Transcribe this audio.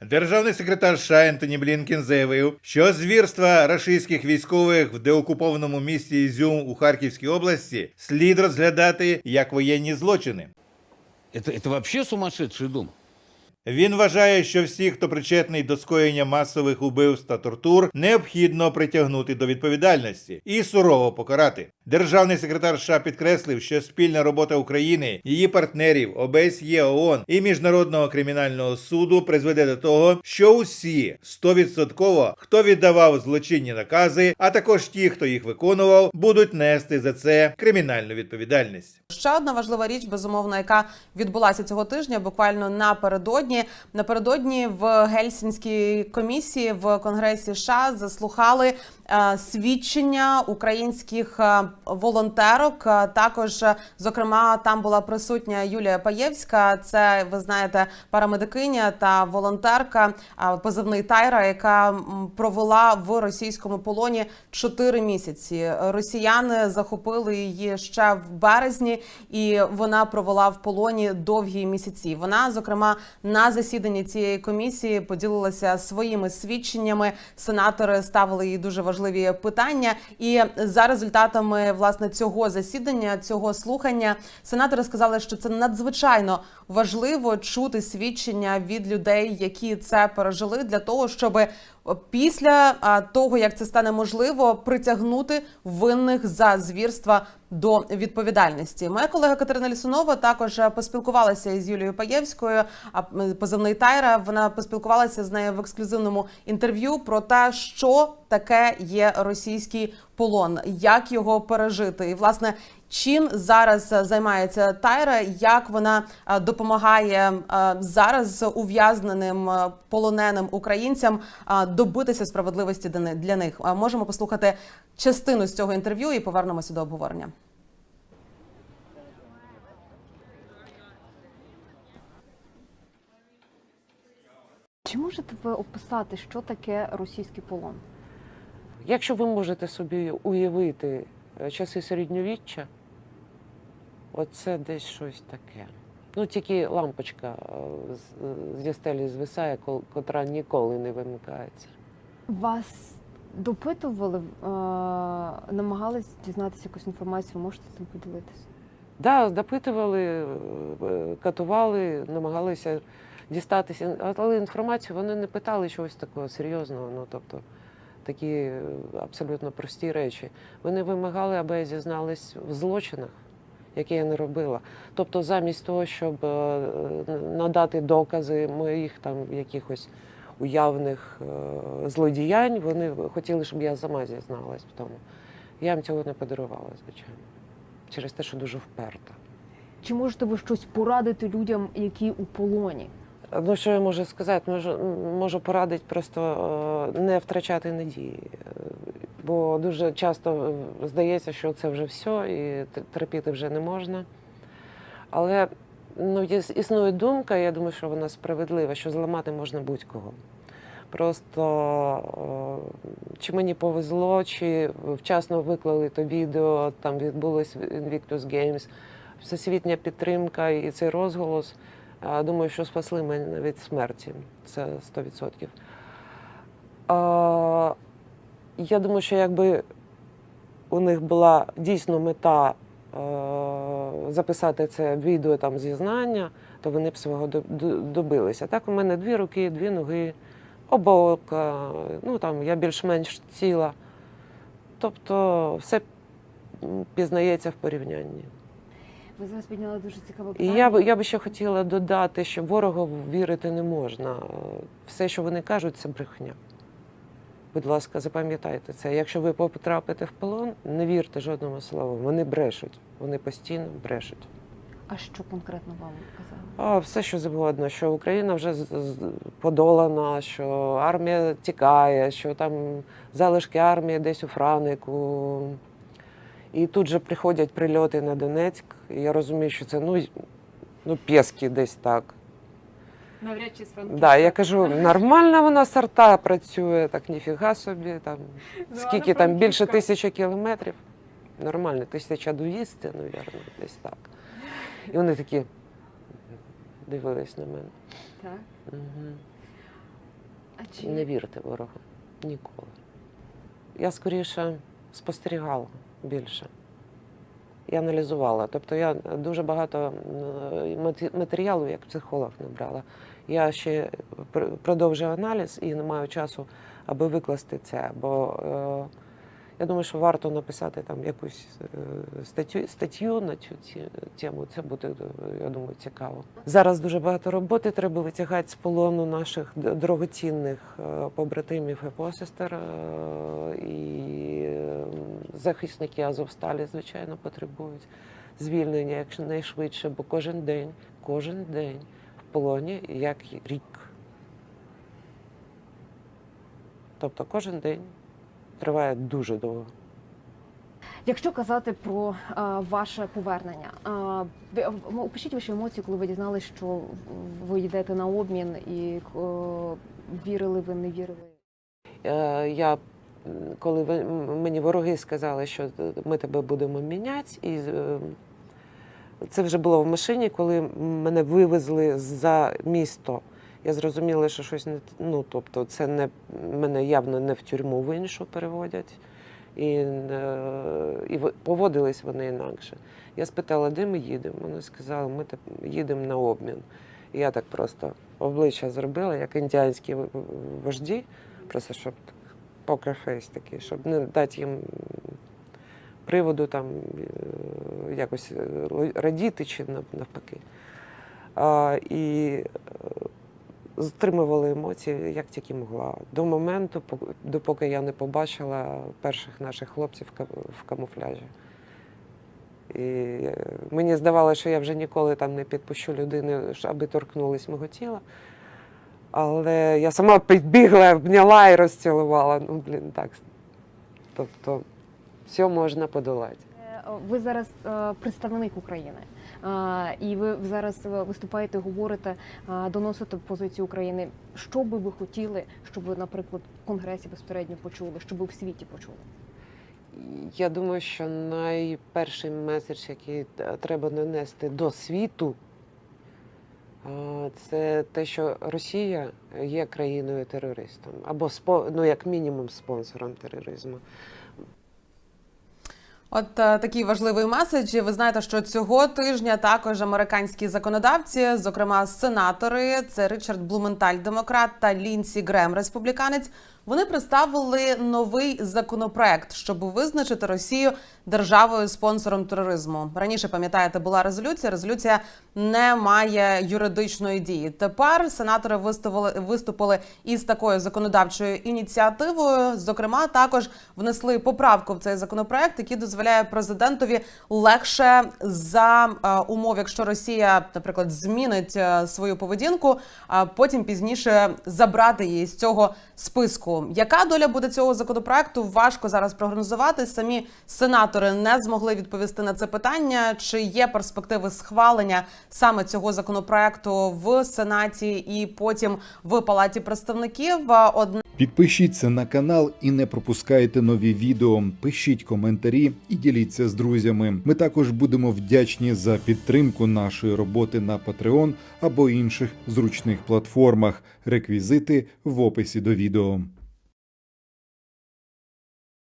Державний секретар США Ентоні Блінкін заявив, що звірства рашистських військових в деокупованому місті Ізюм у Харківській області слід розглядати як воєнні злочини. Це, це вообще сумасшедший дом. Він вважає, що всіх, хто причетний до скоєння масових убивств та тортур, необхідно притягнути до відповідальності і сурово покарати. Державний секретар США підкреслив, що спільна робота України, її партнерів, ОБСЄ, ООН і Міжнародного кримінального суду призведе до того, що усі 100% хто віддавав злочинні накази, а також ті, хто їх виконував, будуть нести за це кримінальну відповідальність. Ще одна важлива річ, безумовно, яка відбулася цього тижня, буквально напередодні. Напередодні в Гельсінській комісії в Конгресі США заслухали свідчення українських е, волонтерок. Е, Також, е, зокрема, там була присутня Юлія Паєвська. Це ви знаєте, парамедикиня та волонтерка е, позивний Тайра, яка провела в російському полоні 4 місяці. Росіяни захопили її ще в березні, і вона провела в полоні довгі місяці. Вона, зокрема, на засіданні цієї комісії поділилася своїми свідченнями. Сенатори ставили їй дуже важливі питання. І за результатами власне цього засідання, цього слухання, сенатори сказали, що це надзвичайно важливо чути свідчення від людей, які це пережили, для того, щоб після того, як це стане можливо, притягнути винних за звірства до відповідальності. Моя колега Катерина Лісунова також е, поспілкувалася із Юлією Паєвською, а позивний Тайра. Вона поспілкувалася з нею в ексклюзивному інтерв'ю про те, що таке є російський полон, як його пережити, і власне. Чим зараз е, займається Тайра? Як вона е, допомагає е, зараз ув'язненим полоненим українцям добитися справедливості для них? Можемо послухати частину з цього інтерв'ю і повернемося до обговорення. Чи можете ви описати, що таке російський полон? Якщо ви можете собі уявити е, часи середньовіччя, оце десь щось таке. Ну, тільки лампочка е, з- зі стелі звисає, котра ніколи не вимикається. Вас допитували, е, намагались дізнатися якусь інформацію, можете цим поділитися? Да, допитували, е, катували, намагалися дістатися, але інформацію вони не питали чогось такого серйозного. Ну, тобто такі е, абсолютно прості речі. Вони вимагали, аби я зізналась в злочинах, які я не робила. Тобто, замість того, щоб е, е, надати докази моїх там якихось уявних злодіянь, вони хотіли, щоб я сама зізналась в тому. Я їм цього не подарувала, звичайно через те, що дуже вперта. Чи можете ви щось порадити людям, які у полоні? Ну, що я можу сказати? Можу, можу порадити просто е, не втрачати надії. Бо дуже часто е, здається, що це вже все, і терпіти вже не можна. Але ну, існує думка, я думаю, що вона справедлива, що зламати можна будь-кого. Просто е, чи мені повезло, чи вчасно виклали то відео, там відбулось Invictus Games, всесвітня підтримка і цей розголос. Думаю, що спасли мене від смерті. Це 100%. А, я думаю, що якби у них була дійсно мета е, записати це відео там зізнання, то вони б свого до- до- добилися. Так, у мене дві руки, дві ноги, оболка, ну там я більш-менш ціла. Тобто все пізнається в порівнянні. Ви зараз підняли дуже цікаве І я б я би ще хотіла додати, що ворогу вірити не можна. Все, що вони кажуть, це брехня. Будь ласка, запам'ятайте це. Якщо ви потрапите в полон, не вірте жодному слову. Вони брешуть. Вони постійно брешуть. А що конкретно вам казали? А все, що завгодно, що Україна вже подолана, що армія тікає, що там залишки армії десь у Франику. І тут же приходять прильоти на Донецьк. І я розумію, що це ну, ну пєски десь так. Навряд чи з Да, я кажу, нормально вона сорта працює, так ніфіга собі. Там, скільки там більше тисячі кілометрів. Нормально, 1200, мабуть, десь так. І вони такі дивились на мене. Так. Угу. А чи Не вірте ворогу. Ніколи. Я скоріше спостерігала більше. І аналізувала. Тобто я дуже багато матеріалу як психолог набрала. Я ще пр- продовжую аналіз і не маю часу, аби викласти це. Бо е, я думаю, що варто написати там якусь е, статтю, статтю на цю тему. Це буде, е, я думаю, цікаво. Зараз дуже багато роботи треба витягати з полону наших дорогоцінних е, побратимів і посестер. І захисники Азовсталі, звичайно, потребують звільнення якнайшвидше, бо кожен день, кожен день в полоні як рік. Тобто кожен день триває дуже довго. Якщо казати про е, ваше повернення, е, ви- м, опишіть ваші емоції, коли ви дізналися, що ви йдете на обмін, і е, вірили ви, не вірили? Е, Я, коли мені вороги сказали, що ми тебе будемо міняти, і е, це вже було в машині, коли мене вивезли за місто. Я зрозуміла, що щось не ну, тобто, це не мене явно не в тюрму в іншу переводять. І, е, і поводились вони інакше. Я спитала, де ми їдемо. Вони сказали, ми їдемо на обмін. І я так просто обличчя зробила, як індіанські вожді, просто щоб покерфейс такий, щоб не дати їм приводу там е, якось е, радіти чи навпаки. А, і е, емоції як тільки могла. До моменту, допоки я не побачила перших наших хлопців в камуфляжі. І мені здавалося, що я вже ніколи там не підпущу людини, аби торкнулись мого тіла. Але я сама підбігла, обняла і розцілувала. Ну, блін, так. Тобто, все можна подолати. Е, Ви зараз е, представник України, Е, і ви зараз виступаєте, говорите, доносите позицію України. Що би ви хотіли, щоб ви, наприклад, в конгресі безпосередньо почули, щоб ви в світі почули? Я думаю, що найперший меседж, який треба нанести до світу, це те, що Росія є країною терористом, або ну, як мінімум спонсором тероризму. От е, такий важливий меседж. Ви знаєте, що цього тижня також американські законодавці, зокрема сенатори, це Ричард Блументаль, демократ та Лінсі Грем, республіканець. Вони представили новий законопроект, щоб визначити Росію державою спонсором тероризму. Раніше пам'ятаєте, була резолюція. Резолюція не має юридичної дії. Тепер сенатори виступили, виступили із такою законодавчою ініціативою. Зокрема, також внесли поправку в цей законопроект, який дозволяє президентові легше за е, умов, якщо Росія, наприклад, змінить е, свою поведінку, а потім пізніше забрати її з цього списку. Яка доля буде цього законопроекту? Важко зараз прогнозувати. Самі сенатори не змогли відповісти на це питання. Чи є перспективи схвалення саме цього законопроекту в сенаті і потім в палаті представників? Одна Підпишіться на канал і не пропускайте нові відео. Пишіть коментарі і діліться з друзями. Ми також будемо вдячні за підтримку нашої роботи на Patreon або інших зручних платформах. Реквізити в описі до відео.